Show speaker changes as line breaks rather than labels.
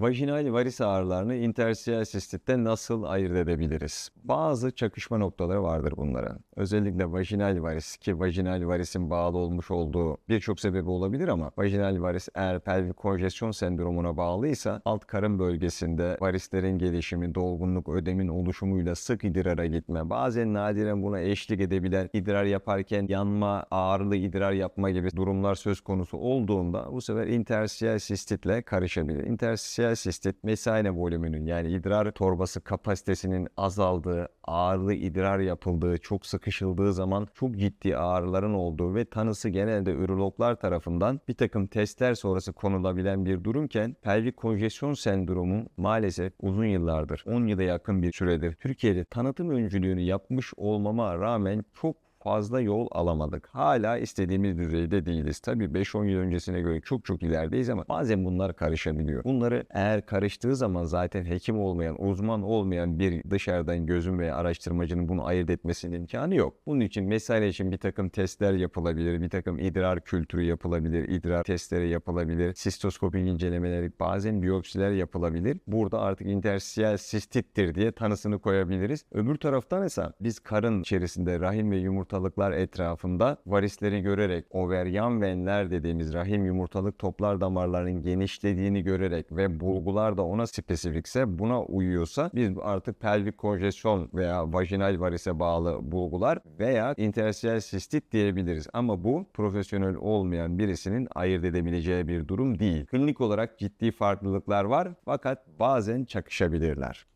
Vajinal varis ağrılarını interstitial sistitten nasıl ayırt edebiliriz? Bazı çakışma noktaları vardır bunların. Özellikle vajinal varis ki vajinal varisin bağlı olmuş olduğu birçok sebebi olabilir ama vajinal varis eğer pelvik konjesyon sendromuna bağlıysa alt karın bölgesinde varislerin gelişimi, dolgunluk, ödemin oluşumuyla sık idrara gitme, bazen nadiren buna eşlik edebilen idrar yaparken yanma, ağrılı idrar yapma gibi durumlar söz konusu olduğunda bu sefer interstitial sistitle karışabilir. Interstitial sistit mesane volümünün yani idrar torbası kapasitesinin azaldığı, ağrılı idrar yapıldığı, çok sıkışıldığı zaman çok ciddi ağrıların olduğu ve tanısı genelde ürologlar tarafından bir takım testler sonrası konulabilen bir durumken pelvik konjesyon sendromu maalesef uzun yıllardır, 10 yıla yakın bir süredir Türkiye'de tanıtım öncülüğünü yapmış olmama rağmen çok fazla yol alamadık. Hala istediğimiz düzeyde değiliz. Tabii 5-10 yıl öncesine göre çok çok ilerideyiz ama bazen bunlar karışabiliyor. Bunları eğer karıştığı zaman zaten hekim olmayan, uzman olmayan bir dışarıdan gözün veya araştırmacının bunu ayırt etmesinin imkanı yok. Bunun için mesele için bir takım testler yapılabilir, bir takım idrar kültürü yapılabilir, idrar testleri yapılabilir, sistoskopik incelemeleri, bazen biyopsiler yapılabilir. Burada artık interstitial sistittir diye tanısını koyabiliriz. Öbür taraftan ise biz karın içerisinde rahim ve yumurtalıklar etrafında varisleri görerek overyan venler dediğimiz rahim yumurtalık toplar damarlarının genişlediğini görerek ve bulgular da ona spesifikse buna uyuyorsa biz artık pelvik konjesyon veya vajinal varise bağlı bulgular veya interstitial sistit diyebiliriz. Ama bu profesyonel olmayan birisinin ayırt edebileceği bir durum değil. Klinik olarak ciddi farklılıklar var fakat bazen çakışabilirler.